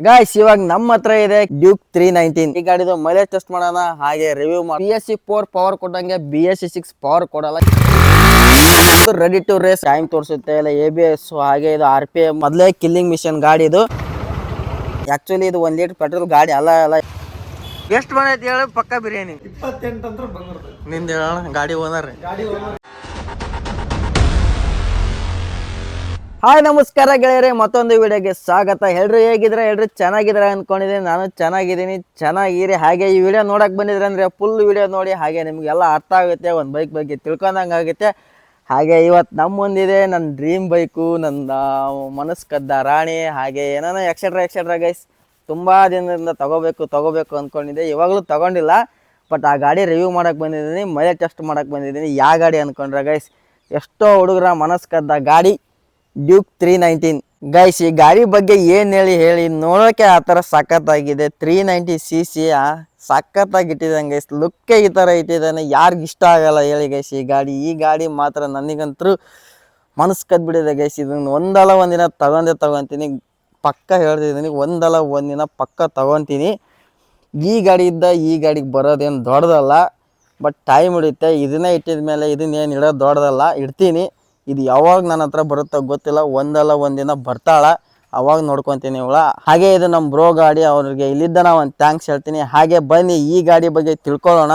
Guys ಇವಾಗ ನಮ್ಮ ಹತ್ರ ಇದೆ ಡ್ಯೂಕ್ ತ್ರೀ ನೈನ್ಟೀನ್ ಈ ಗಾಡಿದು ಮೈಲೇಜ್ ಟೆಸ್ಟ್ ಮಾಡೋಣ ಹಾಗೆ ರಿವ್ಯೂ ಮಾಡಿ B S C four power ಕೊಟ್ಟಂಗೆ B S C six power ಕೊಡಲ್ಲ. ರೆಡಿ ಟು ರೇಸ್ ಟೈಮ್ ತೋರಿಸುತ್ತೆ ಇಲ್ಲ ಎ ಬಿ ಎಸ್ ಹಾಗೆ ಇದು ಆರ್ ಪಿ ಎಂ ಮೊದಲೇ ಕಿಲ್ಲಿಂಗ್ ಮಿಷನ್ ಗಾಡಿ ಇದು ಆಕ್ಚುಲಿ ಇದು ಒಂದ್ ಲೀಟರ್ ಪೆಟ್ರೋಲ್ ಗಾಡಿ ಅಲ್ಲ ಅಲ್ಲ. ಎಷ್ಟು ಬಂದೈತಿ ಹೇಳು ಪಕ್ಕ ಬಿರಿಯಾನಿ. ಇಪ್ಪತ್ತೆಂಟು ಅಂದ್ರೆ ನಿಂದ ಹೇಳೋಣ ಗಾಡಿ ಓನರ್ ಗಾಡಿ ಓನರ್ ಹಾಯ್, ನಮಸ್ಕಾರ ಗೆಳೆಯರೆ, ಮತ್ತೊಂದು ವಿಡಿಯೋಗೆ ಸ್ವಾಗತ. ಎಲ್ರು ಹೇಗಿದ್ರೆ ಎಲ್ರು ಚೆನ್ನಾಗಿದ್ರೆ ಅಂದ್ಕೊಂಡಿದ್ದೀನಿ ನಾನು ಚೆನ್ನಾಗಿದ್ದೀನಿ. ಚೆನ್ನಾಗಿರಿ. ಹಾಗೆ ಈ ವಿಡಿಯೋ ನೋಡಕ್ಕೆ ಬಂದಿದ್ರೆ ಅಂದರೆ ಫುಲ್ ವಿಡಿಯೋ ನೋಡಿ. ಹಾಗೆ ನಿಮಗೆಲ್ಲ ಅರ್ಥ ಆಗುತ್ತೆ, ಒಂದು ಬೈಕ್ ಬಗ್ಗೆ ತಿಳ್ಕೊಂಡಂಗೆ ಆಗುತ್ತೆ. ಹಾಗೆ ಇವತ್ತು ನಮ್ಮೊಂದಿದೆ ನನ್ನ ಡ್ರೀಮ್ ಬೈಕು ನನ್ನ ಮನಸ್ಸು ಕದ್ದ ರಾಣಿ. ಹಾಗೆ ಏನೇನೋ ಎಕ್ಸೆಟ್ರಾ ಎಕ್ಸೆಟ್ರಾ ಗೈಸ್ ತುಂಬ ದಿನದಿಂದ ತಗೋಬೇಕು ತಗೋಬೇಕು ಅಂದ್ಕೊಂಡಿದ್ದೆ ಇವಾಗಲೂ ತಗೊಂಡಿಲ್ಲ. ಬಟ್ ಆ ಗಾಡಿ ರಿವ್ಯೂ ಮಾಡಕ್ಕೆ ಬಂದಿದ್ದೀನಿ. ಮೈಲೇಜ್ ಟೆಸ್ಟ್ ಮಾಡೋಕ್ಕೆ ಬಂದಿದ್ದೀನಿ. ಯಾವ ಗಾಡಿ ಅಂದ್ಕೊಂಡ್ರೆ ಗೈಸ್ ಎಷ್ಟೋ ಹುಡುಗರ ಮನಸ್ಸು ಕದ್ದ ಗಾಡಿ. ಡ್ಯೂಕ್ ತ್ರೀ ನೈನ್ಟೀನ್ ಗೈಸ್ ಈ ಗಾಡಿ ಬಗ್ಗೆ ಏನು ಹೇಳಿ ಹೇಳಿ ನೋಡೋಕೆ ಆ ಥರ ಸಖತ್ತಾಗಿದೆ. ತ್ರೀ ನೈಂಟಿ ಸಿ ಸಿ ಸಖತ್ತಾಗಿ ಇಟ್ಟಿದ್ದಾನೆ ಗೈಸ್ ಲುಕ್ಕೇ ಈ ಥರ ಇಟ್ಟಿದ್ದಾನೆ ಯಾರಿಗೆ ಇಷ್ಟ ಆಗಲ್ಲ ಹೇಳಿ ಗೈಸ್ ಈ ಗಾಡಿ. ಈ ಗಾಡಿ ಮಾತ್ರ ನನಗಂತೂ ಮನಸ್ಸು ಬಿಡಿದೆ ಗೈಸ್ ಇದನ್ನು ಒಂದಲ್ಲ ಒಂದಿನ ತಗೊಂಡೆ ತಗೊತೀನಿ. ಪಕ್ಕ ಹೇಳ್ತಿದ್ದೀನಿ, ಒಂದಲ್ಲ ಒಂದಿನ ಪಕ್ಕ ತಗೊತೀನಿ. ಈ ಗಾಡಿ ಇದ್ದ ಈ ಗಾಡಿಗೆ ಬರೋದೇನು ದೊಡ್ಡದಲ್ಲ ಬಟ್ ಟೈಮ್ ಹಿಡಿಯುತ್ತೆ. ಇದನ್ನೇ ಇಟ್ಟಿದ ಮೇಲೆ ಇದನ್ನೇನು ಇಡೋದು ದೊಡ್ಡದಲ್ಲ, ಇಡ್ತೀನಿ. ಇದು ಯಾವಾಗ ನನ್ನ ಹತ್ರ ಬರುತ್ತೋ ಗೊತ್ತಿಲ್ಲ, ಒಂದಲ್ಲ ಒಂದಿನ ಬರ್ತಾಳ. ಅವಾಗ ನೋಡ್ಕೊತೀನಿ ಇವಳ. ಹಾಗೆ ಇದು ನಮ್ಮ ಬ್ರೋ ಗಾಡಿ, ಅವ್ರಿಗೆ ಇಲ್ಲಿದ್ದ ನಾವು ಒಂದು ಥ್ಯಾಂಕ್ಸ್ ಹೇಳ್ತೀನಿ. ಹಾಗೆ ಬನ್ನಿ ಈ ಗಾಡಿ ಬಗ್ಗೆ ತಿಳ್ಕೊಳ್ಳೋಣ.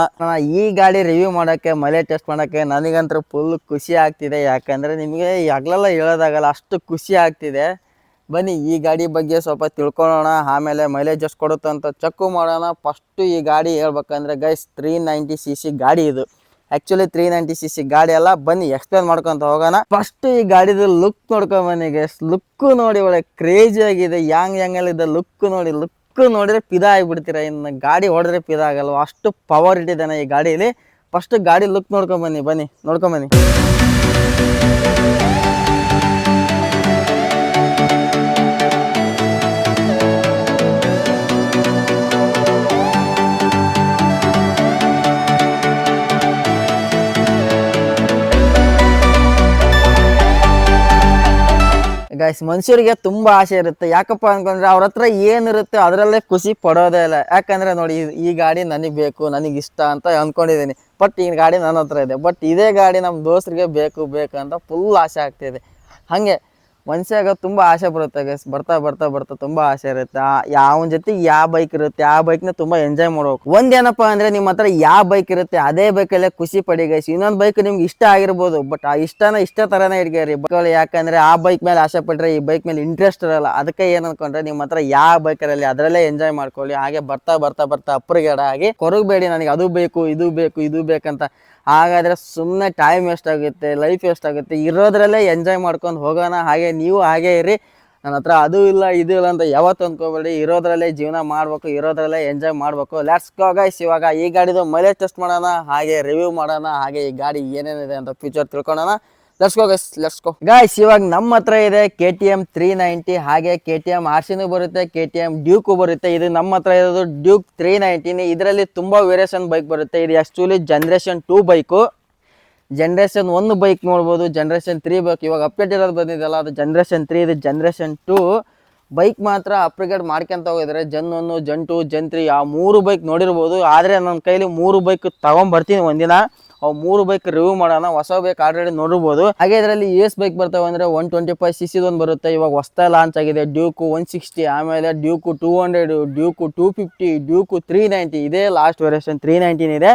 ಈ ಗಾಡಿ ರಿವ್ಯೂ ಮಾಡೋಕ್ಕೆ ಮಲೆ ಟೆಸ್ಟ್ ಮಾಡೋಕ್ಕೆ ನನಗಂತೂ ಫುಲ್ ಖುಷಿ ಆಗ್ತಿದೆ. ಯಾಕಂದರೆ ನಿಮಗೆ ಹಗ್ಲೆಲ್ಲ ಹೇಳೋದಾಗಲ್ಲ, ಅಷ್ಟು ಖುಷಿ ಆಗ್ತಿದೆ. ಬನ್ನಿ ಈ ಗಾಡಿ ಬಗ್ಗೆ ಸ್ವಲ್ಪ ತಿಳ್ಕೊಳ್ಳೋಣ. ಆಮೇಲೆ ಮೈಲೇಜ್ ಎಷ್ಟು ಕೊಡುತ್ತೆ ಚೆಕ್ಕು ಮಾಡೋಣ. ಫಸ್ಟು ಈ ಗಾಡಿ ಹೇಳ್ಬೇಕಂದ್ರೆ guys three ninety C C ಗಾಡಿ ಇದು. Actually three ninety C C ಗಾಡಿ ಎಲ್ಲ ಬನ್ನಿ ಎಕ್ಸ್ಪ್ಲೇನ್ ಮಾಡ್ಕೊಂತ ಹೋಗೋಣ. ಫಸ್ಟ್ ಈ ಗಾಡಿದು ಲುಕ್ ನೋಡ್ಕೊಂಡ್ ಬನ್ನಿ ಲುಕ್ ನೋಡಿ ಒಳ್ಳೆ ಕ್ರೇಜಿ ಆಗಿದೆ. ಯಾಂಗ್ ಅಲ್ಲಿ ಇದೆ ಲುಕ್ ನೋಡಿ ಲುಕ್ ನೋಡಿದ್ರೆ ಪಿದ ಆಗಿಬಿಡ್ತೀರ? ಇನ್ನು ಗಾಡಿ ಹೊಡೆದ್ರೆ ಪಿದ ಆಗಲ್ವ? ಅಷ್ಟು ಪವರ್ ಇಟ್ಟಿದ್ದಾನೆ ಈ ಗಾಡಿಯಲ್ಲಿ ಫಸ್ಟ್ ಗಾಡಿ ಲುಕ್ ನೋಡ್ಕೊಂಡ್ ಬನ್ನಿ ಬನ್ನಿ ನೋಡ್ಕೊಂಡ್ ಬನ್ನಿ. ಗೈಸ್ ಮನುಷ್ಯರಿಗೆ ತುಂಬಾ ಆಸೆ ಇರುತ್ತೆ. ಯಾಕಪ್ಪ ಅನ್ಕೊಂಡ್ರೆ ಅವ್ರ ಹತ್ರ ಏನಿರುತ್ತೆ ಅದರಲ್ಲೇ ಖುಷಿ ಪಡೋದೇ ಇಲ್ಲ. ಯಾಕಂದ್ರೆ ನೋಡಿ, ಈ- ಗಾಡಿ ನನಗೆ ಬೇಕು, ನನಗೆ ಇಷ್ಟ ಅಂತ ಅನ್ಕೊಂಡಿದ್ದೀನಿ. ಬಟ್ ಈ ಗಾಡಿ ನನ್ನ ಹತ್ರ ಇದೆ. ಬಟ್ ಇದೇ ಗಾಡಿ ನಮ್ಮ ದೋಸ್ತರಿಗೆ ಬೇಕು ಬೇಕು ಅಂತ ಫುಲ್ ಆಸೆ ಆಗ್ತಿದೆ. ಹಾಗೆ ಮನುಷ್ಯಾಗ ತುಂಬ ಆಸೆ ಬರುತ್ತೆ ಗೈಸ್ ಬರ್ತಾ ಬರ್ತಾ ಬರ್ತಾ ತುಂಬ ಆಸೆ ಇರುತ್ತೆ. ಯಾವ ಜೊತೆ ಯಾವ ಬೈಕ್ ಇರುತ್ತೆ, ಆ ಬೈಕ್ನ ತುಂಬ ಎಂಜಾಯ್ ಮಾಡ್ಬೇಕು. ಒಂದೇನಪ್ಪ ಅಂದ್ರೆ ನಿಮ್ಮ ಹತ್ರ ಯಾವ ಬೈಕ್ ಇರುತ್ತೆ, ಅದೇ ಬೈಕಲ್ಲೇ ಖುಷಿ ಪಡಿ ಗೈಸ್ ಇನ್ನೊಂದು ಬೈಕ್ ನಿಮ್ಗೆ ಇಷ್ಟ ಆಗಿರ್ಬೋದು ಬಟ್ ಆ ಇಷ್ಟನ ಇಷ್ಟ ಥರನೇ ಇಟ್ಕೇರಿ ಬೈಕಲ್ಲಿ ಯಾಕಂದ್ರೆ ಆ ಬೈಕ್ ಮೇಲೆ ಆಸೆ ಪಟ್ಟರೆ ಈ ಬೈಕ್ ಮೇಲೆ ಇಂಟ್ರೆಸ್ಟ್ ಇರಲ್ಲ. ಅದಕ್ಕೆ ಏನ್ ಅನ್ಕೊಂಡ್ರೆ ನಿಮ್ಮ ಹತ್ರ ಯಾವ ಬೈಕರಲ್ಲಿ ಅದರಲ್ಲೇ ಎಂಜಾಯ್ ಮಾಡ್ಕೊಳ್ಳಿ. ಹಾಗೆ ಬರ್ತಾ ಬರ್ತಾ ಬರ್ತಾ ಅಪ್ಪರಿಗಡ ಆಗಿ, ಕೊರಗಬೇಡಿ ನನಗೆ, ಅದು ಬೇಕು, ಇದು ಬೇಕು, ಇದು ಬೇಕಂತ ಹಾಗಾದ್ರೆ ಸುಮ್ಮನೆ ಟೈಮ್ ಎಷ್ಟಾಗುತ್ತೆ ಲೈಫ್ ಎಷ್ಟಾಗುತ್ತೆ ಇರೋದ್ರಲ್ಲೇ ಎಂಜಾಯ್ ಮಾಡ್ಕೊಂಡು ಹೋಗೋಣ, ಹಾಗೆ ನೀವು ಹಾಗೆ ಇರಿ. ನನ್ನ ಹತ್ರ ಅದು ಇಲ್ಲ, ಇದು ಇಲ್ಲ ಅಂತ ಯಾವತ್ತು ಅಂದ್ಕೋಬೇಡಿ ಇರೋದ್ರಲ್ಲೇ ಜೀವನ ಮಾಡಬೇಕು, ಇರೋದ್ರಲ್ಲೇ ಎಂಜಾಯ್ ಮಾಡಬೇಕು. ಲೆಟ್ಸ್ ಗೋ ಗೈಸ್ ಇವಾಗ ಈ ಗಾಡಿದು ಮೈಲೇಜ್ ಟೆಸ್ಟ್ ಮಾಡೋಣ, ಹಾಗೆ ರಿವ್ಯೂ ಮಾಡೋಣ, ಹಾಗೆ ಈ ಗಾಡಿ ಏನೇನಿದೆ ಅಂತ ಫ್ಯೂಚರ್ ತಿಳ್ಕೊಳ್ಳೋಣ. Let's go guys let's go guys ಇವಾಗ ನಮ್ಮ ಹತ್ರ ಇದೆ K T M three ninety ಹಾಗೆ ಕೆ ಟಿ ಎಂ ಆರ್ಸಿನೂ ಬರುತ್ತೆ ಕೆ ಟಿ ಎಂ ಡ್ಯೂಕು ಬರುತ್ತೆ. ಇದು ನಮ್ಮ ಹತ್ರ ಇರೋದು ಡ್ಯೂಕ್ ತ್ರೀ ನೈಂಟಿನ್ ಇದರಲ್ಲಿ ತುಂಬ ವೇರಿಯೇಷನ್ ಬೈಕ್ ಬರುತ್ತೆ. ಇದು actually generation two bike generation ಒಂದು ಬೈಕ್ ನೋಡ್ಬೋದು. ಜನ್ರೇಷನ್ ತ್ರೀ ಬೈಕ್ ಇವಾಗ ಅಪ್ಡೇಟ್ ಇರೋದು ಬಂದಿದೆಯಲ್ಲ, ಅದು ಜನ್ರೇಷನ್ ತ್ರೀ ಇದು ಜನ್ರೇಷನ್ ಟೂ ಬೈಕ್ ಮಾತ್ರ ಅಪ್ರಿಗೇಟ್ ಮಾಡ್ಕೊಂತ ಹೋಗಿದ್ರೆ ಜನ್ ಒನ್ನು ಜನ್ ಟು ಆ ಮೂರು ಬೈಕ್ ನೋಡಿರ್ಬೋದು. ಆದರೆ ನನ್ನ ಕೈಲಿ ಮೂರು ಬೈಕ್ ತಗೊಂಬರ್ತೀನಿ ಒಂದಿನ. ಅವು ಮೂರು ಬೈಕ್ ರಿವ್ಯೂ ಮಾಡೋಣ, ಹೊಸ ಬೈಕ್ ಆಲ್ರೆಡಿ ನೋಡಿರ್ಬೋದು. ಹಾಗೆ ಇದರಲ್ಲಿ ಎಸ್ ಬೈಕ್ ಬರ್ತವೆ ಅಂದರೆ ಒನ್ ಟ್ವೆಂಟಿ ಫೈವ್ ಸಿ ಒಂದು ಬರುತ್ತೆ. ಇವಾಗ ಹೊಸ್ತಾ ಲಾಂಚ್ ಆಗಿದೆ. ಡ್ಯೂಕು ಒನ್ ಸಿಕ್ಸ್ಟಿ ಆಮೇಲೆ Duke two hundred Duke two fifty Duke three ninety ಇದೇ ಲಾಸ್ಟ್ ವೆರೇಷನ್ ತ್ರೀ ನೈಂಟೀನ್ ಇದೆ.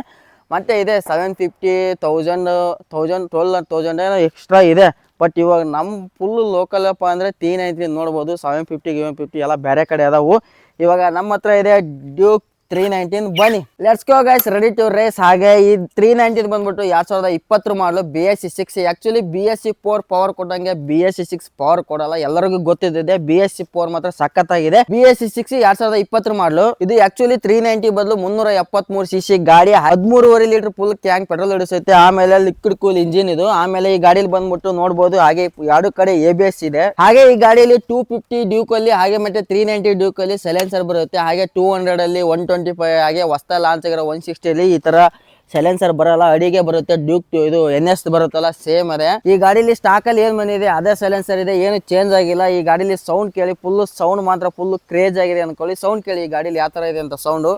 ಮತ್ತೆ ಇದೆ seven fifty thousand thousand twelve thousand ಏನೋ ಎಕ್ಸ್ಟ್ರಾ ಇದೆ. ಬಟ್ ಇವಾಗ ನಮ್ಮ ಫುಲ್ ಲೋಕಲ್ ಅಪ್ಪ ಅಂದರೆ ತೀನ್ ಐತಿ ನೋಡ್ಬೋದು ಸೆವೆನ್ ಫಿಫ್ಟಿ ಗಿವೆನ್ ಫಿಫ್ಟಿ ಎಲ್ಲ ಬೇರೆ ಕಡೆ ಅದಾವು. ಇವಾಗ ನಮ್ಮ ಹತ್ರ ಇದೆ ಡ್ಯೂಕ್ ತ್ರೀ ನೈನ್ಟೀನ್ ಬನ್ನಿ. Let's go guys ready to race ಹಾಗೆ ಈ ತ್ರೀ ನೈನ್ಟೀನ್ ಬಂದ್ಬಿಟ್ಟು ಎರಡ್ ಸಾವಿರದ ಇಪ್ಪತ್ತರ ಮಾಡಲು B S C six actually B S C four power ಕೊಟ್ಟಂಗೆ B S C six power ಕೊಡಲ್ಲ. ಎಲ್ಲರಿಗೂ ಗೊತ್ತಿದೆ ಬಿ ಎಸ್ ಸಿ ಫೋರ್ ಮಾತ್ರ ಸಖತ್ತಾಗಿದೆ. ಬಿ ಎಸ್ ಸಿ ಸಿಕ್ಸ್ ಎರಡ್ ಸಾವಿರದ ಇಪ್ಪತ್ತರ ಮಾಡಲು ಇದು ಆಕ್ಚುಲಿ ತ್ರೀ ನೈಂಟಿ ಬದಲು ಮುನ್ನೂರ ಎಪ್ಪತ್ಮೂರು ಸಿ ಸಿ ಗಾಡಿ. ಹದಿಮೂರುವರೆ ಲೀಟರ್ ಫುಲ್ ಕ್ಯಾಂಕ್ ಪೆಟ್ರೋಲ್ ಹಿಡಿಸುತ್ತೆ. ಆಮೇಲೆ ಲಿಕ್ವಿಡ್ ಕೂಲ್ ಇಂಜಿನ್ ಇದು. ಆಮೇಲೆ ಈ ಗಾಡಿಯಲ್ಲಿ ಬಂದ್ಬಿಟ್ಟು ನೋಡಬಹುದು ಹಾಗೆ ಎರಡು ಕಡೆ ಎ ಬಿ ಎಸ್ ಇದೆ. ಹಾಗೆ ಈ ಗಾಡಿಯಲ್ಲಿ ಟೂ ಫಿಫ್ಟಿ ಡ್ಯೂಕ್ ಅಲ್ಲಿ, ಹಾಗೆ ಮತ್ತೆ ತ್ರೀ ನೈಂಟಿ ಡ್ಯೂಕ್ ಅಲ್ಲಿ ಸೈಲೆನ್ಸರ್ ಬರುತ್ತೆ. ಹಾಗೆ ಟೂ ಹಂಡ್ರೆಡ್ ಅಲ್ಲಿ ಒನ್ ಫೈವ್ ಹಾಗೆ ಹೊಸ ಲಾಂಚ್ ಆಗಿರೋ ಒನ್ ಸಿಕ್ಸ್ಟಿಯಲ್ಲಿ ಈ ತರ ಸೈಲೆನ್ಸರ್ ಬರಲ್ಲ, ಅಡಿಗೆ ಬರುತ್ತೆ, ಡ್ಯೂಕ್ ಇದು ಎನ್ ಎಸ್ ಬರುತ್ತಲ್ಲ ಸೇಮ್ ಅದೇ. ಈ ಗಾಡಿಲಿ ಸ್ಟಾಕ್ ಅಲ್ಲಿ ಏನ್ ಬಂದಿದೆ? ಅದೇ ಸೈಲೆನ್ಸರ್ ಇದೆ, ಏನು ಚೇಂಜ್ ಆಗಿಲ್ಲ. ಈ ಗಾಡಿಲಿ ಸೌಂಡ್ ಕೇಳಿ ಫುಲ್ ಸೌಂಡ್ ಮಾತ್ರ ಫುಲ್ ಕ್ರೇಜ್ ಆಗಿದೆ ಅನ್ಕೊಳ್ಳಿ. ಸೌಂಡ್ ಕೇಳಿ ಈ ಗಾಡಿಲಿ ಯಾವ ತರ ಇದೆ ಅಂತ ಸೌಂಡ್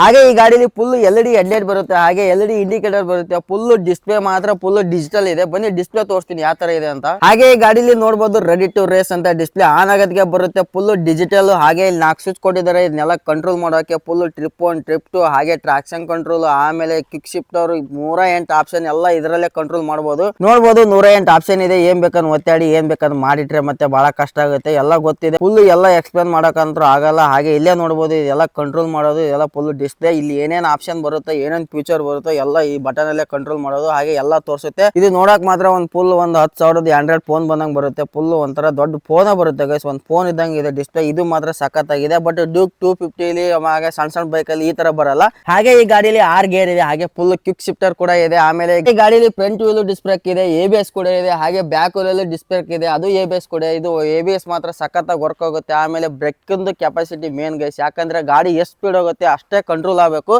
ಹಾಗೆ ಈ ಗಾಡಿಲಿ ಫುಲ್ ಎಲ್ ಡಿ ಹೆಡ್ಲೈಟ್ ಬರುತ್ತೆ, ಹಾಗೆ ಎಲ್ ಡಿ ಇಂಡಿಕೇಟರ್ ಬರುತ್ತೆ ಫುಲ್ ಡಿಸ್ಪ್ಲೇ ಮಾತ್ರ ಫುಲ್ ಡಿಜಿಟಲ್ ಇದೆ. ಬನ್ನಿ ಡಿಸ್ಪ್ಲೇ ತೋರಿಸ್ತೀನಿ ಯಾವ ತರ ಇದೆ ಅಂತ. ಹಾಗೆ ಈ ಗಾಡಿಲಿ ನೋಡಬಹುದು ರೆಡಿ ಟು ರೇಸ್ ಅಂತ ಡಿಸ್ಪ್ಲೇ ಆನ್ ಆಗೋದಕ್ಕೆ ಬರುತ್ತೆ ಫುಲ್ ಡಿಜಿಟಲ್ ಹಾಗೆ ಇಲ್ಲಿ ನಾಲ್ಕು ಸ್ವಿಚ್ ಕೊಟ್ಟಿದ್ದಾರೆ. ಇದನ್ನೆಲ್ಲ ಕಂಟ್ರೋಲ್ ಮಾಡೋಕೆ full trip one trip two ಹಾಗೆ ಟ್ರಾಕ್ಷನ್ ಕಂಟ್ರೋಲ್ ಆಮೇಲೆ ಕಿಕ್ ಅವರು ನೂರ ಎಂಟು ಆಪ್ಷನ್ ಎಲ್ಲ ಇದರಲ್ಲೇ ಕಂಟ್ರೋಲ್ ಮಾಡಬಹುದು ನೋಡಬಹುದು ನೂರ ಎಂಟು ಆಪ್ಷನ್ ಇದೆ, ಏನ್ ಬೇಕಂದ್ರೆ ಒತ್ತಾಡಿ, ಏನ್ ಬೇಕಂದ್ರೆ ಮಾಡಿಟ್ರೆ ಮತ್ತೆ ಬಹಳ ಕಷ್ಟ ಆಗುತ್ತೆ. ಎಲ್ಲ ಗೊತ್ತಿದೆ. ಫುಲ್ ಎಲ್ಲ ಎಕ್ಸ್ಪ್ಲೇನ್ ಮಾಡಕಂತೂ ಆಗಲ್ಲ. ಹಾಗೆ ಇಲ್ಲೇ ನೋಡಬಹುದು ಇದೆಲ್ಲ ಕಂಟ್ರೋಲ್ ಮಾಡೋದು, ಇದೆಲ್ಲ ಫುಲ್ ಡಿಸ್ಪ್ಲೇ ಇಲ್ಲಿ ಏನೇನು ಆಪ್ಷನ್ ಬರುತ್ತೆ, ಏನೇನು ಫ್ಯೂಚರ್ ಬರುತ್ತೆ, ಎಲ್ಲ ಈ ಬಟನ್ ಅಲ್ಲೇ ಕಂಟ್ರೋಲ್ ಮಾಡೋದು, ಹಾಗೆ ಎಲ್ಲ ತೋರಿಸುತ್ತೆ. ಇದು ನೋಡಕ್ ಮಾತ್ರ ಒಂದು ಫುಲ್ ಒಂದು ಹತ್ತು ಸಾವಿರದ ಆಂಡ್ರಾಯ್ಡ್ ಫೋನ್ ಬಂದಂಗ್ ಬರುತ್ತೆ. ಫುಲ್ ಒಂಥರ ದೊಡ್ಡ ಫೋನ್ ಬರುತ್ತೆ ಗೈಸ್ ಒಂದು ಫೋನ್ ಇದ್ದಂಗೆ ಇದೆ ಡಿಸ್ಪ್ಲೇ ಇದು ಮಾತ್ರ ಸಖತ್ತಾಗಿದೆ. ಬಟ್ ಡ್ಯೂಕ್ ಟೂ ಫಿಫ್ಟಿಲಿ ಹಾಗೆ ಸಣ್ಣ ಸಣ್ಣ ಬೈಕ್ ಅಲ್ಲಿ ಈ ತರ ಬರಲ್ಲ. ಹಾಗೆ ಈ ಗಾಡಿಲಿ ಆರ್ ಗೇರ್ ಇದೆ, ಹಾಗೆ ಫುಲ್ ಕ್ವಿಕ್ ಶಿಫ್ಟರ್ ಕೂಡ ಇದೆ. ಆಮೇಲೆ ಈ ಗಾಡಿಲಿ ಫ್ರಂಟ್ ವೀಲ್ ಡಿಸ್ಪ್ಲೇ ಇದೆ ಎ ಬಿ ಎಸ್ ಕೂಡ ಇದೆ, ಹಾಗೆ ಬ್ಯಾಕ್ ವೀಲ್ ಡಿಸ್ಪ್ಲೇ ಇದೆ. ಅದು ಎ ಬಿ ಎಸ್ ಕೂಡ, ಇದು ಎ ಬಿ ಎಸ್ ಮಾತ್ರ ಸಖತ್ತಾಗಿ ವರ್ಕ್ ಆಗುತ್ತೆ. ಆಮೇಲೆ ಬ್ರೇಕ್ ಕೆಪಾಸಿಟಿ ಮೇನ್ ಗೈಸ್ ಯಾಕಂದ್ರೆ ಗಾಡಿ ಎಷ್ಟು ಸ್ಪೀಡ್ ಹೋಗುತ್ತೆ ಅಷ್ಟೇ ಕಂಟ್ರೋಲ್ ಆಗಬೇಕು.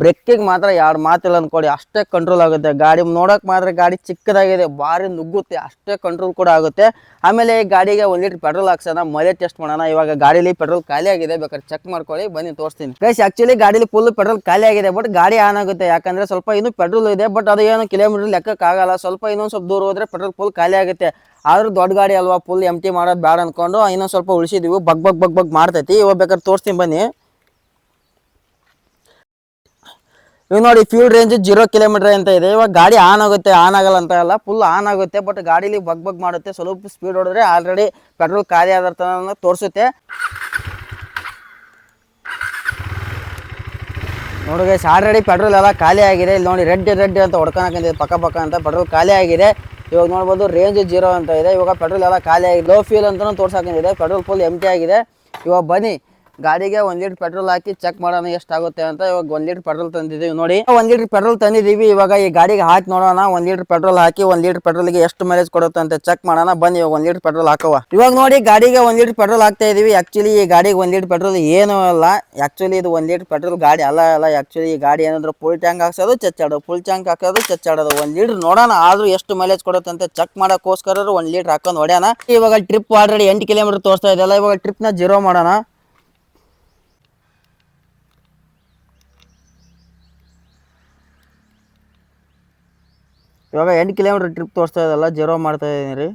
ಬ್ರೇಕಿಗೆ ಮಾತ್ರ ಎರಡು ಮಾತಿಲ್ಲ ಅಂದ್ಕೊಡಿ ಅಷ್ಟೇ ಕಂಟ್ರೋಲ್ ಆಗುತ್ತೆ. ಗಾಡಿ ನೋಡೋಕೆ ಮಾತ್ರ ಗಾಡಿ ಚಿಕ್ಕದಾಗಿದೆ, ಭಾರಿ ನುಗ್ಗುತ್ತೆ, ಅಷ್ಟೇ ಕಂಟ್ರೋಲ್ ಕೂಡ ಆಗುತ್ತೆ. ಆಮೇಲೆ ಈ ಗಾಡಿಗೆ ಒಂದು ಲೀಟ್ರ್ ಪೆಟ್ರೋಲ್ ಹಾಕ್ಸೋಣ ಮೈಲೇಜ್ ಟೆಸ್ಟ್ ಮಾಡೋಣ. ಇವಾಗ ಗಾಡೀಲಿ ಪೆಟ್ರೋಲ್ ಖಾಲಿ ಆಗಿದೆ, ಬೇಕಾದ್ರೆ ಚೆಕ್ ಮಾಡ್ಕೊಳ್ಳಿ, ಬನ್ನಿ ತೋರಿಸ್ತೀನಿ. ಗೈಸ್ ಆ್ಯಕ್ಚುಲಿ ಗಾಡೀಲಿ ಫುಲ್ ಪೆಟ್ರೋಲ್ ಖಾಲಿ ಆಗಿದೆ ಬಟ್ ಗಾಡಿ ಆನ್ ಆಗುತ್ತೆ. ಯಾಕಂದರೆ ಸ್ವಲ್ಪ ಇನ್ನೂ ಪೆಟ್ರೋಲ್ ಇದೆ ಬಟ್ ಅದು ಏನು ಕಿಲೋಮೀಟರ್ ಲೆಕ್ಕಕ್ಕಾಗಲ್ಲ ಸ್ವಲ್ಪ ಇನ್ನೊಂದು ಸ್ವಲ್ಪ ದೂರ ಹೋದರೆ ಪೆಟ್ರೋಲ್ ಫುಲ್ ಖಾಲಿ ಆಗುತ್ತೆ. ಆದರೂ ದೊಡ್ಡ ಗಾಡಿ ಅಲ್ವಾ ಫುಲ್ ಎಂ ಟಿ ಮಾಡೋದು ಬೇಡ ಅಂದ್ಕೊಂಡು ಇನ್ನೊಂದು ಸ್ವಲ್ಪ ಉಳಿಸಿದೀವಿ. ಬಗ್ ಬಗ್ ಬಗ್ ಬಗ್ ಮಾಡ್ತೈತಿ. ಇವಾಗ ಬೇಕಾದ್ರೆ ತೋರಿಸ್ತೀನಿ, ಬನ್ನಿ. ಇವ್ ನೋಡಿ ಫ್ಯೂಲ್ ರೇಂಜ್ ಜೀರೋ ಕಿಲೋಮೀಟರ್ ಅಂತ ಇದೆ. ಇವಾಗ ಗಾಡಿ ಆನ್ ಆಗುತ್ತೆ ಆನ್ ಆಗಲ್ಲ ಅಂತ ಅಲ್ಲ ಫುಲ್ ಆನ್ ಆಗುತ್ತೆ ಬಟ್ ಗಾಡಿಲಿ ಬಗ್ ಬಗ್ ಮಾಡುತ್ತೆ. ಸ್ವಲ್ಪ ಸ್ಪೀಡ್ ಹೊಡೆದ್ರೆ ಆಲ್ರೆಡಿ ಪೆಟ್ರೋಲ್ ಖಾಲಿ ಆದ ತೋರಿಸುತ್ತೆ. ನೋಡಿ ಗೈಸ್ ಆಲ್ರೆಡಿ ಪೆಟ್ರೋಲ್ ಎಲ್ಲ ಖಾಲಿ ಆಗಿದೆ. ಇಲ್ಲಿ ನೋಡಿ ರೆಡ್ ರೆಡ್ ಅಂತ ಹೊಡ್ಕೊಳಕಂತಿದೆ ಪಕ್ಕ ಪಕ್ಕ ಅಂತ ಪೆಟ್ರೋಲ್ ಖಾಲಿ ಆಗಿದೆ. ಇವಾಗ ನೋಡ್ಬೋದು ರೇಂಜ್ ಜೀರೋ ಅಂತ ಇದೆ. ಇವಾಗ ಪೆಟ್ರೋಲ್ ಎಲ್ಲ ಖಾಲಿ ಆಗಿದೆ ಲೋ ಫ್ಯೂಲ್ ಅಂತಲೂ ತೋರ್ಸಾಕಂತಿದೆ ಪೆಟ್ರೋಲ್ ಫುಲ್ ಎಂಟಿ ಆಗಿದೆ. ಇವಾಗ ಬನ್ನಿ ಗಾಡಿಗೆ ಒಂದ್ ಲೀಟರ್ ಪೆಟ್ರೋಲ್ ಹಾಕಿ ಚೆಕ್ ಮಾಡೋಣ ಎಷ್ಟಾಗುತ್ತೆ ಅಂತ ಇವಾಗ ಒಂದ್ ಲೀಟರ್ ಪೆಟ್ರೋಲ್ ತಂದಿದ್ದೀವಿ ನೋಡಿ ಒಂದ್ ಲೀಟರ್ ಪೆಟ್ರೋಲ್ ತಂದಿದ್ದೀವಿ ಇವಾಗ ಈ ಗಾಡಿಗೆ ಹಾಕಿ ನೋಡೋಣ ಒಂದ್ ಲೀಟರ್ ಪೆಟ್ರೋಲ್ ಹಾಕಿ ಒಂದ್ ಲೀಟರ್ ಪೆಟ್ರೋಲ್ಗೆ ಎಷ್ಟು ಮೈಲೇಜ್ ಕೊಡುತ್ತೆ ಅಂತ ಚೆಕ್ ಮಾಡೋಣ ಬನ್ನಿ ಇವಾಗ ಒಂದ್ ಲೀಟರ್ ಪೆಟ್ರೋಲ್ ಹಾಕುವ ಇವಾಗ ನೋಡಿ ಗಾಡಿಗೆ ಒಂದ್ ಲೀಟರ್ ಪೆಟ್ರೋಲ್ ಹಾಕ್ತಾ ಇದೀವಿ ಆಕ್ಚುಲಿ ಈ ಗಾಡಿಗೆ ಒಂದ್ ಲೀಟರ್ ಪೆಟ್ರೋಲ್ ಏನೂ ಅಲ್ಲ ಆಕ್ಚುಲಿ ಇದು ಒಂದ್ ಲೀಟರ್ ಪೆಟ್ರೋಲ್ ಗಾಡಿ ಅಲ್ಲ ಅಲ್ಲ ಆಕ್ಚುಲಿ ಈ ಗಾಡಿ ಏನಂದ್ರೆ ಫುಲ್ ಟ್ಯಾಂಕ್ ಹಾಕ್ಸೋದು ಚಚ್ಚಾಡೋದು ಫುಲ್ ಟ್ಯಾಂಕ್ ಹಾಕೋದು ಚಚ್ಚಾಡೋದು ಒಂದ್ ಲೀಟರ್ ನೋಡೋಣ ಆದ್ರೂ ಎಷ್ಟು ಮೈಲೇಜ್ ಕೊಡುತ್ತೆ ಅಂತ ಚೆಕ್ ಮಾಡೋಕ್ಕೋಸ್ಕರ ಒಂದ್ ಲೀಟರ್ ಹಾಕೊಂಡು ಹೊಡ್ಯಾನ ಇವಾಗ ಟ್ರಿಪ್ ಆಲ್ರೆಡಿ ಎಂಟು ಕಿಲೋಮೀಟರ್ ತೋರಿಸ್ತಾ ಇದೆಯಲ್ಲ ಇವಾಗ ಟ್ರಿಪ್ನ ಜೀರೋ ಮಾಡೋಣ ಇವಾಗ ಎಂಟು ಕಿಲೋಮೀಟರ್ ಟ್ರಿಪ್ ತೋರಿಸ್ತಾ ಇದಲ್ಲ ಜೀರೋ ಮಾಡ್ತಾ ಇದ್ದೀನಿ ರೀ.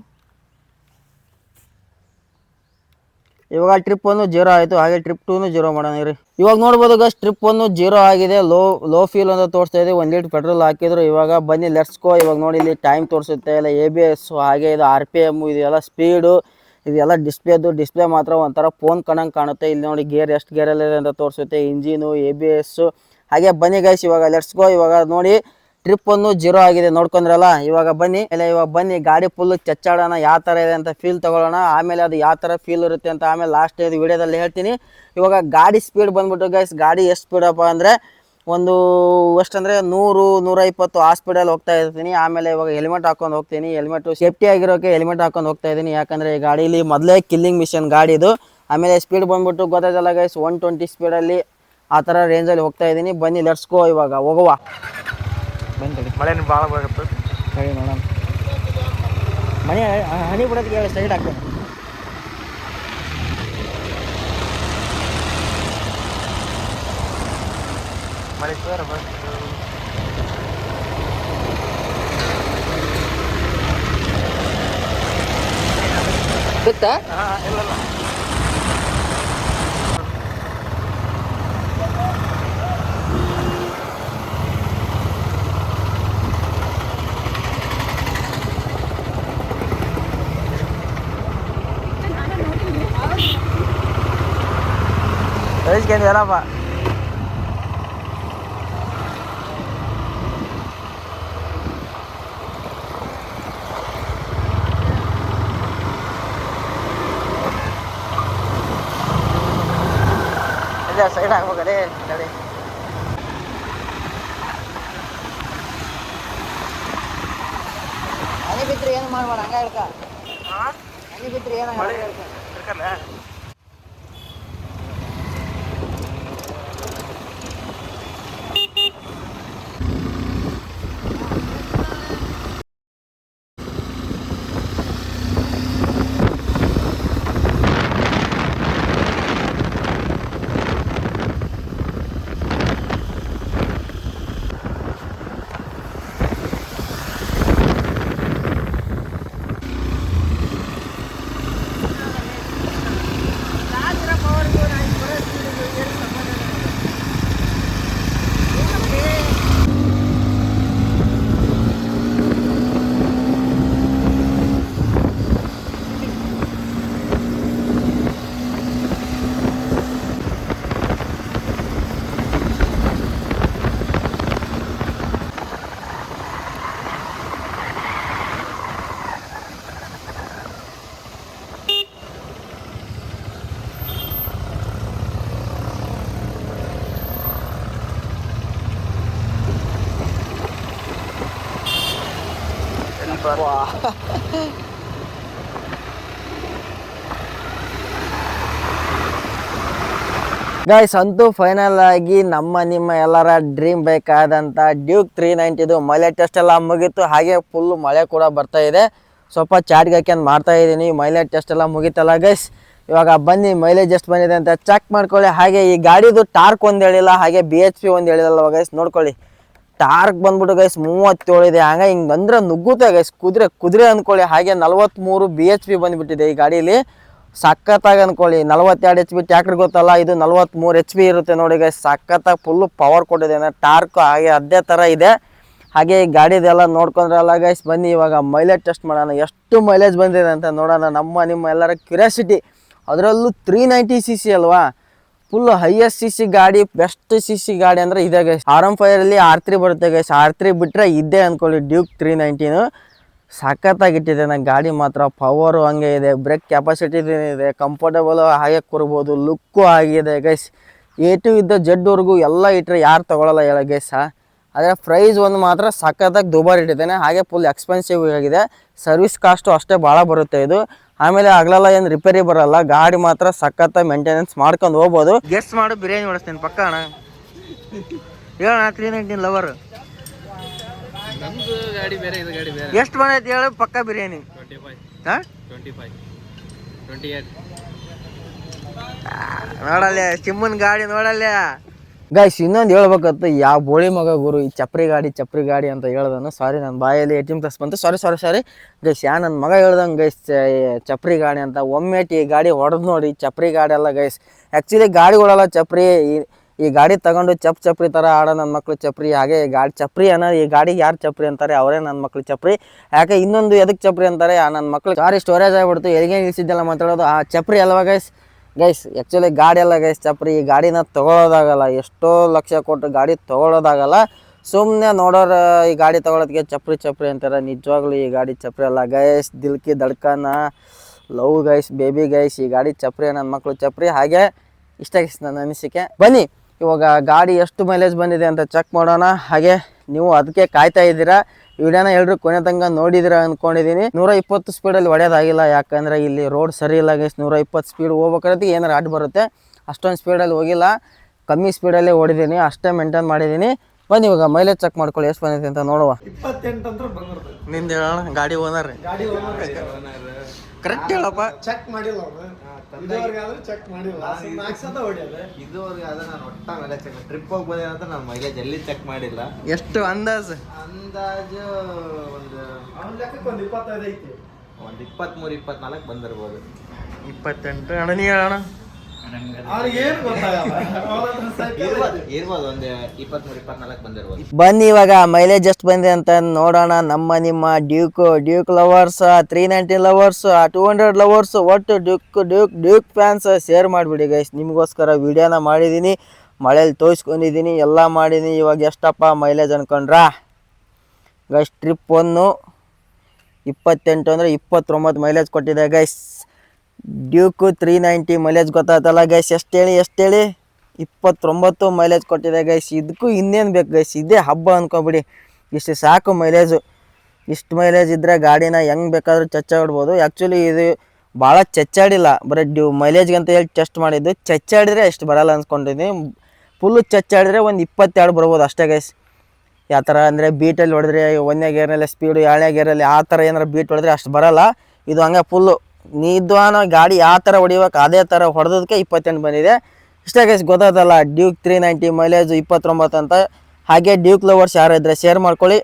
ಇವಾಗ ಟ್ರಿಪ್ ಒಂದು ಜೀರೋ ಆಯಿತು, ಹಾಗೆ ಟ್ರಿಪ್ ಟೂನು ಜೀರೋ ಮಾಡೋಣ ರೀ. ಇವಾಗ ನೋಡ್ಬೋದು ಗಸ್ ಟ್ರಿಪ್ ಒಂದು ಜೀರೋ ಆಗಿದೆ ಲೋ ಲೋ ಫೀಲ್ ಅಂತ ತೋರಿಸ್ತಾ ಇದೆ ಒಂದು ಲೀಟ್ರ್ ಪೆಟ್ರೋಲ್ ಹಾಕಿದ್ರು, ಇವಾಗ ಬನ್ನಿ ಲೆಟ್ಸ್ಕೋ ಇವಾಗ ನೋಡಿ, ಇಲ್ಲಿ ಟೈಮ್ ತೋರಿಸುತ್ತೆ ಇಲ್ಲ ಎ ಬಿ ಎಸ್ ಹಾಗೆ ಇದು ಆರ್ ಪಿ ಎಂ ಇದೆಲ್ಲ ಸ್ಪೀಡು ಇದೆಲ್ಲ ಡಿಸ್ಪ್ಲೇದು ಡಿಸ್ಪ್ಲೇ ಮಾತ್ರ ಒಂಥರ ಫೋನ್ ಕಣಂಗೆ ಕಾಣುತ್ತೆ. ಇಲ್ಲಿ ನೋಡಿ ಗೇರ್ ಎಷ್ಟು ಗೇರಲ್ಲಿದೆ ಅಂತ ತೋರಿಸುತ್ತೆ ಇಂಜಿನು ಎ ಬಿ ಎಸ್ಸು ಹಾಗೆ ಬನ್ನಿ ಗೈಸ್ ಇವಾಗ ಲೆಟ್ಸ್ಕೋ ಇವಾಗ ನೋಡಿ ಟ್ರಿಪ್ ಒಂದು ಜೀರೋ ಆಗಿದೆ. ನೋಡ್ಕೊಂಡ್ರಲ್ಲ, ಇವಾಗ ಬನ್ನಿ. ಇಲ್ಲ ಇವಾಗ ಬನ್ನಿ, ಗಾಡಿ ಫುಲ್ ಚಚ್ಚಾಡೋಣ, ಯಾವ ತರ ಇದೆ ಅಂತ ಫೀಲ್ ತಗೊಳ್ಳೋಣ. ಆಮೇಲೆ ಅದು ಯಾವ ತರ ಫೀಲ್ ಇರುತ್ತೆ ಅಂತ ಆಮೇಲೆ ಲಾಸ್ಟ್ ಇದು ವಿಡಿಯೋದಲ್ಲಿ ಹೇಳ್ತೀನಿ. ಇವಾಗ ಗಾಡಿ ಸ್ಪೀಡ್ ಬಂದ್ಬಿಟ್ಟು ಗೈಸ್ ಗಾಡಿ ಎಷ್ಟು ಸ್ಪೀಡಪ್ಪ ಅಂದರೆ ಒಂದು ಎಷ್ಟಂದರೆ ನೂರು ನೂರ ಇಪ್ಪತ್ತು ಆ ಹೋಗ್ತಾ ಇರ್ತೀನಿ. ಆಮೇಲೆ ಇವಾಗ ಹೆಲ್ಮೆಟ್ ಹಾಕೊಂಡು ಹೋಗ್ತೀನಿ. ಹೆಲ್ಮೆಟ್ ಸೇಫ್ಟಿ ಆಗಿರೋಕೆ ಹೆಲ್ಮೆಟ್ ಹಾಕೊಂಡು ಹೋಗ್ತಾ ಇದ್ದೀನಿ. ಯಾಕಂದ್ರೆ ಈ ಗಾಡೀಲಿ ಮೊದಲೇ ಕಿಲ್ಲಿಂಗ್ ಮಿಷನ್ ಗಾಡಿ ಇದು. ಆಮೇಲೆ ಸ್ಪೀಡ್ ಬಂದ್ಬಿಟ್ಟು ಗೊತ್ತಾಯ್ತಲ್ಲ ಗೈಸ್ ಒನ್ ಟ್ವೆಂಟಿ ಸ್ಪೀಡಲ್ಲಿ ಆ ಥರ ರೇಂಜಲ್ಲಿ ಹೋಗ್ತಾ ಇದ್ದೀನಿ. ಬನ್ನಿ ಲಟ್ಸ್ಕೋ ಇವಾಗ. ಹೋಗುವ. ಬಂದ್ರಿ ಮಳೆ ಭಾಳ ಬರುತ್ತೆ. ಸರಿ ನೋಡೋಣ. ಮನೆ ಹನಿ ಬಿಡೋದಕ್ಕೆ ಹೇಳಿ ಸೈಡ್ ಹಾಕ್ತೇನೆ ಮಳೆ ಸರ್ ಬಸ್ ಗೊತ್ತಾ? ಹಾಂ ಇಲ್ಲ. sekian daerah pak. Aja saya nak mau deh, Ini fitri yang mana mana nggak Hah? Ini yang mana nggak ಎಲ್ಲಿ wow. ಗೈಸ್ ಅಂತೂ ಫೈನಲ್ ಆಗಿ ನಮ್ಮ, ನಿಮ್ಮ ಎಲ್ಲರ ಡ್ರೀಮ್ ಬೈಕ್ ಆದಂಥ ಡ್ಯೂಕ್ ತ್ರೀ ನೈಂಟಿದು ಮೈಲೇಜ್ ಟೆಸ್ಟ್ ಎಲ್ಲ ಮುಗೀತು. ಹಾಗೆ ಫುಲ್ ಮಳೆ ಕೂಡ ಬರ್ತಾ ಇದೆ. ಸ್ವಲ್ಪ ಚಾರ್ಜ್ ಹಾಕ್ಯಂದು ಮಾಡ್ತಾ ಇದ್ದೀನಿ. ಮೈಲೇಜ್ ಟೆಸ್ಟ್ ಎಲ್ಲ ಮುಗೀತಲ್ಲ ಗೈಸ್ ಇವಾಗ ಬನ್ನಿ ಮೈಲೇಜ್ ಎಷ್ಟು ಬಂದಿದೆ ಅಂತ ಚೆಕ್ ಮಾಡ್ಕೊಳ್ಳಿ. ಹಾಗೆ ಈ ಗಾಡಿದು ಟಾರ್ಕ್ ಒಂದು ಹೇಳಿಲ್ಲ, ಹಾಗೆ ಬಿ ಎಚ್ ಪಿ ಒಂದು ಹೇಳಿಲ್ಲ ಗೈಸ್ ನೋಡ್ಕೊಳ್ಳಿ. ಟಾರ್ಕ್ ಬಂದ್ಬಿಟ್ಟು ಗೈಸ್ ಮೂವತ್ತೇಳು ಇದೆ. ಹಂಗ ಹಿಂಗೆ ಬಂದ್ರೆ ನುಗ್ಗುತ್ತೆ ಗೈಸ್ ಕುದುರೆ ಕುದುರೆ ಅಂದ್ಕೊಳ್ಳಿ ಹಾಗೆ ನಲ್ವತ್ತ್ಮೂರು ಬಿ ಎಚ್ ಪಿ ಬಂದ್ಬಿಟ್ಟಿದೆ ಈ ಗಾಡೀಲಿ. ಸಖತ್ತಾಗಿ ಅಂದ್ಕೊಳ್ಳಿ ನಲ್ವತ್ತೆರಡು ಎಚ್ ಪಿ ಟ್ಯಾಕ್ಟರ್ ಗೊತ್ತಲ್ಲ? ಇದು ನಲ್ವತ್ತ್ಮೂರು ಎಚ್ ಪಿ ಇರುತ್ತೆ ನೋಡಿ ಗೈಸ್ ಸಖತ್ತಾಗಿ ಫುಲ್ಲು ಪವರ್ ಕೊಟ್ಟಿದೆ. ಟಾರ್ಕ್ ಹಾಗೆ ಅದೇ ಥರ ಇದೆ. ಹಾಗೆ ಈ ಗಾಡಿದೆಲ್ಲ ನೋಡ್ಕೊಂಡ್ರಲ್ಲ ಗೈಸ್ ಬನ್ನಿ ಇವಾಗ ಮೈಲೇಜ್ ಟೆಸ್ಟ್ ಮಾಡೋಣ. ಎಷ್ಟು ಮೈಲೇಜ್ ಬಂದಿದೆ ಅಂತ ನೋಡೋಣ. ನಮ್ಮ, ನಿಮ್ಮ ಎಲ್ಲರ ಕ್ಯೂರಿಯಾಸಿಟಿ ಅದರಲ್ಲೂ ತ್ರೀ ನೈಂಟಿ ಸಿ ಸಿ ಅಲ್ವಾ? ಫುಲ್ ಹೈಯೆಸ್ಟ್ ಸಿ ಸಿ ಗಾಡಿ ಬೆಸ್ಟ್ ಸಿ ಸಿ ಗಾಡಿ ಅಂದ್ರೆ ಇದೆ ಗೈಸ್ ಆರ್ ಎಂ ಅಲ್ಲಿ ಆರ್ ತ್ರೀ ಬರುತ್ತೆ ಗೈಸ್ ಆರ್ ತ್ರೀ ಬಿಟ್ಟರೆ ಇದ್ದೇ ಅಂದ್ಕೊಳ್ಳಿ ಡ್ಯೂಕ್ ತ್ರೀ ನೈಂಟೀನು ಸಖತ್ತಾಗಿಟ್ಟಿದೆ ನನ್ನ ಗಾಡಿ ಮಾತ್ರ. ಪವರು ಹಂಗೆ ಇದೆ ಬ್ರೇಕ್ ಕೆಪಾಸಿಟಿ ಇದೆ ಕಂಫರ್ಟಬಲ್ ಹಾಗೆ ಕೊರ್ಬೋದು ಲುಕ್ಕು ಆಗಿದೆ ಗೈಸ್ ಎ ಟು ಇದ್ದ ಜಡ್ವರೆಗೂ ಎಲ್ಲ ಇಟ್ಟರೆ ಯಾರು ತಗೊಳ್ಳಲ್ಲ ಹೇಳ ಗೈಸ್ ಆದರೆ ಪ್ರೈಸ್ ಒಂದು ಮಾತ್ರ ಸಖತ್ತಾಗಿ ದುಬಾರಿ ಇಟ್ಟಿದ್ದೇನೆ ಹಾಗೆ ಫುಲ್ ಎಕ್ಸ್ಪೆನ್ಸಿವ್ ಆಗಿದೆ. ಸರ್ವಿಸ್ ಕಾಸ್ಟು ಅಷ್ಟೇ ಭಾಳ ಬರುತ್ತೆ ಇದು. ಆಮೇಲೆ ಆಗ್ಲಲ್ಲ ಏನು ರಿಪೇರಿ ಬರಲ್ಲ ಗಾಡಿ ಮಾತ್ರ ಸಖತ್ತ ಮೇಂಟೆನೆನ್ಸ್ ಮಾಡ್ಕೊಂಡು ಹೋಗ್ಬೋದು. ಗೆಸ್ಟ್ ಮಾಡು ಬಿರಿಯಾನಿ ಹೊಡಿಸ್ತೀನಿ ಪಕ್ಕ ಅಣ್ಣ. ಹೇಳೋಣ ತ್ರೀ ನೈನ್ಟೀನ್ ಲವರ್ ನಮ್ದು ಗಾಡಿ ಬೇರೆ ಇದು ಗಾಡಿ ಬೇರೆ. ಎಷ್ಟು ಬಂದೈತಿ ಹೇಳು ಪಕ್ಕ ಬಿರಿಯಾನಿ. ನೋಡಲ್ಯ ನೋಡಲ್ಲ ಸಿಮ್ಮನ್ ಗಾಡಿ ನೋಡಲ್ಲ. ಗೈಸ್ ಇನ್ನೊಂದು ಹೇಳ್ಬೇಕತ್ತು ಯಾವ ಬೋಳಿ ಮಗ ಗುರು, ಈ ಚಪ್ರಿ ಗಾಡಿ ಚಪ್ರಿ ಗಾಡಿ ಅಂತ ಹೇಳ್ದನು. ಸಾರಿ ನನ್ನ ಬಾಯಲ್ಲಿ ಎ ಟಿ ಎಂ ಪ್ಲಸ್ ಬಂತು. ಸಾರಿ ಸಾರಿ ಸಾರಿ ಗೈಸ್ ಯಾ ನನ್ನ ಮಗ ಹೇಳ್ದಂಗೆ ಗೈಸ್ ಚಪ್ರಿ ಗಾಡಿ ಅಂತ. ಒಮ್ಮೆ ಈ ಗಾಡಿ ಹೊಡೆದು ನೋಡಿ, ಚಪ್ರಿ ಗಾಡಿ ಎಲ್ಲ ಗೈಸ್ ಆ್ಯಕ್ಚುಲಿ ಗಾಡಿಗಳೆಲ್ಲ ಚಪ್ರಿ. ಈ ಗಾಡಿ ತಗೊಂಡು ಚಪ್ ಚಪ್ರಿ ಥರ ಆಡೋ ನನ್ನ ಮಕ್ಳು ಚಪ್ರಿ. ಹಾಗೆ ಗಾಡಿ ಚಪ್ರಿ ಅನ್ನೋ, ಈ ಗಾಡಿಗೆ ಯಾರು ಚಪ್ರಿ ಅಂತಾರೆ, ಅವರೇ ನನ್ನ ಮಕ್ಳು ಚಪ್ರಿ. ಯಾಕೆ ಇನ್ನೊಂದು ಎದಕ್ಕೆ ಚಪ್ರಿ ಅಂತಾರೆ, ಆ ನನ್ನ ಮಕ್ಳು. ಕಾರಿ ಸ್ಟೋರೇಜ್ ಆಗಿಬಿಡ್ತು. ಎಲ್ಲಿಗೆ ನಿಲ್ಸಿದ್ದೆಲ್ಲ ಮಾತಾಡೋದು. ಆ ಚಪ್ರಿ ಅಲ್ವಾ ಗೈಸ್ ಗೈಸ್ ಆ್ಯಕ್ಚುಲಿ ಗಾಡಿ ಎಲ್ಲ ಗೈಸ್ ಚಪ್ರಿ, ಈ ಗಾಡಿನ ತೊಗೊಳೋದಾಗಲ್ಲ, ಎಷ್ಟೋ ಲಕ್ಷ ಕೊಟ್ಟು ಗಾಡಿ ತೊಗೊಳೋದಾಗಲ್ಲ ಸುಮ್ಮನೆ ನೋಡೋರು ಈ ಗಾಡಿ ತೊಗೊಳೋದಕ್ಕೆ ಚಪ್ರಿ ಚಪ್ರಿ ಅಂತಾರೆ. ನಿಜವಾಗ್ಲೂ ಈ ಗಾಡಿ ಚಪ್ರಿ ಅಲ್ಲ. ಗೈಸ್ ದಿಲ್ಕಿ ದಡ್ಕನ, ಲವ್ ಗೈಸ್ ಬೇಬಿ ಗೈಸ್ ಈ ಗಾಡಿ ಚಪ್ರಿ ನನ್ನ ಮಕ್ಕಳು ಚಪ್ರಿ. ಹಾಗೆ ಇಷ್ಟ ನನ್ನ ಅನಿಸಿಕೆ. ಬನ್ನಿ. ಇವಾಗ ಗಾಡಿ ಎಷ್ಟು ಮೈಲೇಜ್ ಬಂದಿದೆ ಅಂತ ಚೆಕ್ ಮಾಡೋಣ. ಹಾಗೆ ನೀವು ಅದಕ್ಕೆ ಕಾಯ್ತಾ ಇದ್ದೀರಾ? ವಿಡಿಯೋನ ಎಲ್ರು ಕೊನೆ ತನಕ ನೋಡಿದಿರ ಅಂದ್ಕೊಂಡಿದ್ದೀನಿ ನೂರ ಇಪ್ಪತ್ತು ಸ್ಪೀಡಲ್ಲಿ ಹೊಡೆಯೋದಾಗಿಲ್ಲ. ಯಾಕಂದರೆ ಇಲ್ಲಿ ರೋಡ್ ಸರಿ ಇಲ್ಲ ಗೈಸ್ ನೂರ ಇಪ್ಪತ್ತು ಸ್ಪೀಡ್ ಹೋಗ್ಬೇಕಾದ್ರೆ ಏನಾರು ಆಟ ಬರುತ್ತೆ. ಅಷ್ಟೊಂದು ಸ್ಪೀಡಲ್ಲಿ ಹೋಗಿಲ್ಲ. ಕಮ್ಮಿ ಸ್ಪೀಡಲ್ಲೇ ಹೊಡಿದ್ದೀನಿ ಅಷ್ಟೇ ಮೇಂಟೈನ್ ಮಾಡಿದ್ದೀನಿ ಬನ್ನಿ ಇವಾಗ ಮೈಲೇಜ್ ಚೆಕ್ ಮಾಡ್ಕೊಳ್ಳಿ ಎಷ್ಟು ಬಂದಿದೆ ಅಂತ ನೋಡುವ. ಇಪ್ಪತ್ತೆಂಟು ಅಂದ್ರೆ ಬಂದಿರ್ತದೆ. ನಿಂದ ಗಾಡಿ ಓನರ್ ಗಾಡಿ ಕರೆಕ್ಟ್ ಹೇಳಪ್ಪ. ಚೆಕ್ ಮಾಡಿಲ್ಲ ಅವ್ರು ಇದುವರೆಗೆ ಆದ್ರೂ ಚೆಕ್ ಮಾಡಿಲ್ಲ. ಮ್ಯಾಕ್ಸ್ ಅಂತ ಹೊಡಿಯೋದು. ಇದುವರೆಗೆ ಅದನ್ನ ನಾನು ಒಟ್ಟ ಮೇಲೆ ಚೆಕ್ ಟ್ರಿಪ್ ಹೋಗಿ ಬಂದೆ ಅಂತ ನಾನು ಮೈಲೇಜ್ ಎಲ್ಲಿ ಚೆಕ್ ಮಾಡಿಲ್ಲ. ಎಷ್ಟು ಅಂದಾಜು? ಅಂದಾಜು ಒಂದು ಅವ್ನ ಲೆಕ್ಕಕ್ಕೆ ಒಂದು ಇಪ್ಪತ್ತೈದು ಐತಿ. ಒಂದು ಇಪ್ಪತ್ತ್ಮೂರು ಇಪ್ಪತ್ನಾಲ್ಕು ಬಂದಿರ್ಬೋದು. ಇಪ್ಪತ್ತೆಂಟು. ಅಣ್ಣ ನೀ ಹೇಳೋಣ ಬನ್ನಿ ಇವಾಗ ಮೈಲೇಜ್ ಎಷ್ಟು ಬಂದಿದೆ ಅಂತ ನೋಡೋಣ. ನಮ್ಮ ನಿಮ್ಮ Duke Duke lovers three ninety lovers two hundred lovers ಒಟ್ಟು Duke Duke Duke fans share ಮಾಡಿಬಿಡಿ ಗೈಸ್ ನಿಮಗೋಸ್ಕರ ವಿಡಿಯೋನ ಮಾಡಿದ್ದೀನಿ ಮಳೇಲಿ ತೋರಿಸ್ಕೊಂಡಿದ್ದೀನಿ ಎಲ್ಲ ಮಾಡಿದ್ದೀನಿ ಇವಾಗ ಎಷ್ಟಪ್ಪ ಮೈಲೇಜ್ ಅನ್ಕೊಂಡ್ರಾ? ಗೈಸ್ ಟ್ರಿಪ್ ಒಂದು ಇಪ್ಪತ್ತೆಂಟು ಅಂದರೆ ಇಪ್ಪತ್ತೊಂಬತ್ತು ಮೈಲೇಜ್ ಕೊಟ್ಟಿದೆ guys Duke three ninety mileage ಗೊತ್ತಾಯ್ತಲ್ಲ ಗೈಸ್ ಎಷ್ಟು ಹೇಳಿ ಎಷ್ಟು ಹೇಳಿ? ಇಪ್ಪತ್ತೊಂಬತ್ತು ಮೈಲೇಜ್ ಕೊಟ್ಟಿದೆ ಗೈಸ್ ಇದಕ್ಕೂ ಇನ್ನೇನು ಬೇಕು ಗೈಸ್ ಇದೇ ಹಬ್ಬ ಅಂದ್ಕೊಬಿಡಿ ಇಷ್ಟು ಸಾಕು ಮೈಲೇಜು ಇಷ್ಟು ಮೈಲೇಜ್ ಇದ್ದರೆ ಗಾಡಿನ ಹೆಂಗೆ ಬೇಕಾದರೂ ಚಚ್ಚಾಡ್ಬೋದು ಆ್ಯಕ್ಚುಲಿ ಇದು ಭಾಳ ಚಚ್ಚಾಡಿಲ್ಲ. ಬರೀ ಡ್ಯೂ ಮೈಲೇಜ್ಗೆ ಅಂತ ಹೇಳಿ ಟೆಸ್ಟ್ ಮಾಡಿದ್ದು. ಚಚ್ಚಾಡಿದ್ರೆ ಎಷ್ಟು ಬರಲ್ಲ ಅನ್ಕೊಂಡಿದ್ದೀನಿ ಫುಲ್ಲು ಚಚ್ಚಾಡಿದ್ರೆ ಒಂದು ಇಪ್ಪತ್ತೆರಡು ಬರ್ಬೋದು ಅಷ್ಟೇ ಗೈಸ್ ಯಾವ ಥರ ಅಂದರೆ ಬೀಟಲ್ಲಿ ಹೊಡೆದ್ರೆ, ಒಂದನೇ ಗೇರ್ನಲ್ಲಿ ಸ್ಪೀಡು ಎರಡನೇ ಗೇರಲ್ಲಿ ಆ ಥರ ಏನಾರು ಬೀಟ್ ಹೊಡೆದ್ರೆ ಅಷ್ಟು ಬರಲ್ಲ. ಇದು ಹಂಗೆ ಫುಲ್ಲು ನಿಧಾನ ಗಾಡಿ ಯಾವ ಥರ ಹೊಡಿಬೇಕು, ಅದೇ ಥರ ಹೊಡೆದಕ್ಕೆ ಇಪ್ಪತ್ತೆಂಟು ಬಂದಿದೆ. ಇಷ್ಟೇ ಗೈಸ್ ಗೊತ್ತಾಯ್ತಲ್ಲ ಡ್ಯೂಕ್ ತ್ರೀ ನೈಂಟಿ ಮೈಲೇಜ್ ಇಪ್ಪತ್ತೊಂಬತ್ತು ಅಂತ. ಹಾಗೆ ಡ್ಯೂಕ್ ಲವರ್ಸ್ ಯಾರು ಇದ್ರೆ ಶೇರ್ ಮಾಡ್ಕೊಳ್ಳಿ.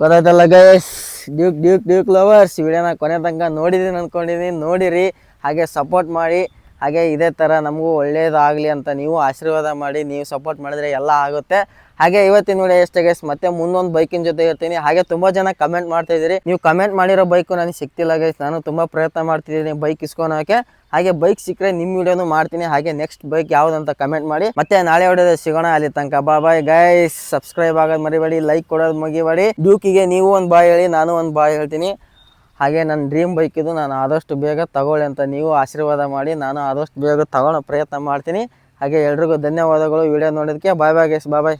ಗೊತ್ತಾಯ್ತಲ್ಲ guys Duke Duke Duke lovers ವಿಡಿಯೋನ ಕೊನೆ ತನಕ ನೋಡಿದ್ದೀನಿ ಅಂದ್ಕೊಂಡಿದ್ದೀನಿ ನೋಡಿರಿ. ಹಾಗೆ ಸಪೋರ್ಟ್ ಮಾಡಿ, ಹಾಗೆ ಇದೇ ಥರ ನಮಗೂ ಒಳ್ಳೆಯದಾಗಲಿ ಅಂತ ನೀವು ಆಶೀರ್ವಾದ ಮಾಡಿ, ನೀವು ಸಪೋರ್ಟ್ ಮಾಡಿದರೆ ಎಲ್ಲ ಆಗುತ್ತೆ. ಹಾಗೆ ಇವತ್ತಿನ ವಿಡಿಯೋ ಎಷ್ಟೇ ಗೈಸ್ ಮತ್ತೆ ಮುಂದೊಂದು ಬೈಕಿನ ಜೊತೆ ಇರ್ತೀನಿ. ಹಾಗೆ ತುಂಬಾ ಜನ ಕಮೆಂಟ್ ಮಾಡ್ತಾ ಇದ್ದೀರಿ. ನೀವು ಕಮೆಂಟ್ ಮಾಡಿರೋ ಬೈಕು ನನಗೆ ಸಿಕ್ತಿಲ್ಲ ಗೈಸ್ ನಾನು ತುಂಬಾ ಪ್ರಯತ್ನ ಮಾಡ್ತಿದ್ದೀನಿ ಬೈಕ್ ಇಸ್ಕೊಳೋಕೆ ಹಾಗೆ ಬೈಕ್ ಸಿಕ್ಕರೆ ನಿಮ್ಮ ವಿಡಿಯೋನು ಮಾಡ್ತೀನಿ. ಹಾಗೆ ನೆಕ್ಸ್ಟ್ ಬೈಕ್ ಯಾವುದಂತ ಕಮೆಂಟ್ ಮಾಡಿ. ಮತ್ತೆ ನಾಳೆ ಹೊಡೆದ ಸಿಗೋಣ ಅಲ್ಲಿ ತನಕ. ಬಾ ಬಾಯ್ ಗೈಸ್ ಸಬ್ಸ್ಕ್ರೈಬ್ ಆಗೋದು ಮರಿಬೇಡಿ ಲೈಕ್ ಕೊಡೋದು ಮುಗಿಬೇಡಿ. ಡ್ಯೂಕಿಗೆ ನೀವು ಒಂದು ಬಾಯ್ ಹೇಳಿ, ನಾನು ಒಂದು ಬಾಯ್ ಹೇಳ್ತೀನಿ. ಹಾಗೆ ನನ್ನ ಡ್ರೀಮ್ ಬೈಕ್ ಇದು, ನಾನು ಆದಷ್ಟು ಬೇಗ ತಗೊಳ್ಳಿ ಅಂತ ನೀವು ಆಶೀರ್ವಾದ ಮಾಡಿ, ನಾನು ಆದಷ್ಟು ಬೇಗ ತಗೊಳ್ಳೋ ಪ್ರಯತ್ನ ಮಾಡ್ತೀನಿ. ಹಾಗೆ ಎಲ್ರಿಗೂ ಧನ್ಯವಾದಗಳು. ವಿಡಿಯೋ ನೋಡೋದಕ್ಕೆ. ಬಾಯ್ ಬಾಯ್ ಗೈಸ್ ಬಾಯ್ ಬಾಯ್